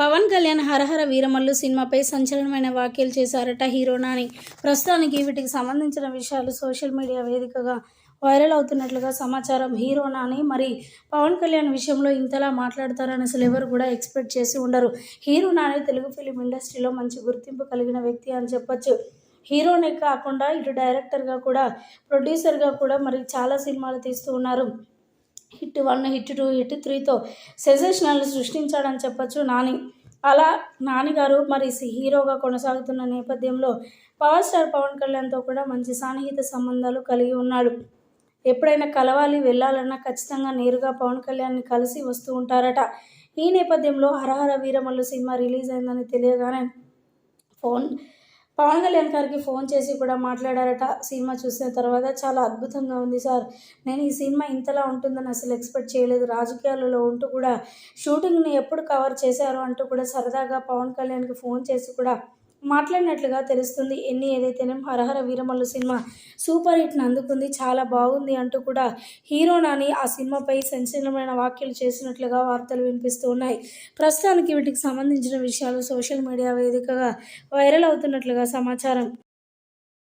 పవన్ కళ్యాణ్ హరహర వీరమల్లు సినిమాపై సంచలనమైన వ్యాఖ్యలు చేశారట హీరో నాని. ప్రస్తుతానికి వీటికి సంబంధించిన విషయాలు సోషల్ మీడియా వేదికగా వైరల్ అవుతున్నట్లుగా సమాచారం హీరో నాని మరి పవన్ కళ్యాణ్ విషయంలో ఇంతలా మాట్లాడతారని అసలు ఎవరు కూడా ఎక్స్పెక్ట్ చేసి ఉండరు. హీరో నాని తెలుగు ఫిలిం ఇండస్ట్రీలో మంచి గుర్తింపు కలిగిన వ్యక్తి అని చెప్పొచ్చు. హీరోనే కాకుండా ఇటు డైరెక్టర్గా కూడా ప్రొడ్యూసర్గా కూడా మరి చాలా సినిమాలు తీస్తూ ఉన్నారు. Hit one hit two hit త్రీతో sensational సృష్టించాడని చెప్పొచ్చు నాని. అలా నానిగారు మరి సి- హీరోగా కొనసాగుతున్న నేపథ్యంలో పవర్ స్టార్ పవన్ కళ్యాణ్తో కూడా మంచి సాన్నిహిత సంబంధాలు కలిగి ఉన్నాడు. ఎప్పుడైనా కలవాలి వెళ్ళాలన్నా ఖచ్చితంగా నేరుగా పవన్ కళ్యాణ్ని కలిసి వస్తూ ఉంటారట. ఈ నేపథ్యంలో హరహర వీరమల్లు సినిమా రిలీజ్ అయిందని తెలియగానే ఫోన్ పవన్ కళ్యాణ్ గారికి ఫోన్ చేసి కూడా మాట్లాడారట సినిమా చూసిన తర్వాత. చాలా అద్భుతంగా ఉంది సార్. నేను ఈ సినిమా ఇంతలా ఉంటుందని అసలు ఎక్స్పెక్ట్ చేయలేదు. రాజకీయాలలో ఉంటూ కూడా షూటింగ్ని ఎప్పుడు కవర్ చేశారు అంటూ కూడా సరదాగా పవన్ కళ్యాణ్కి ఫోన్ చేసి కూడా మాట్లాడినట్లుగా తెలుస్తుంది. ఎన్ని ఏదైతేనేం హరహర వీరమల్లు సినిమా సూపర్ హిట్ని అందుకుంది చాలా బాగుంది అంటూ కూడా హీరో నాని ఆ సినిమాపై సంచలనమైన వ్యాఖ్యలు చేసినట్లుగా వార్తలు వినిపిస్తూ ఉన్నాయి ప్రస్తుతానికి వీటికి సంబంధించిన విషయాలు సోషల్ మీడియా వేదికగా వైరల్ అవుతున్నట్లుగా సమాచారం.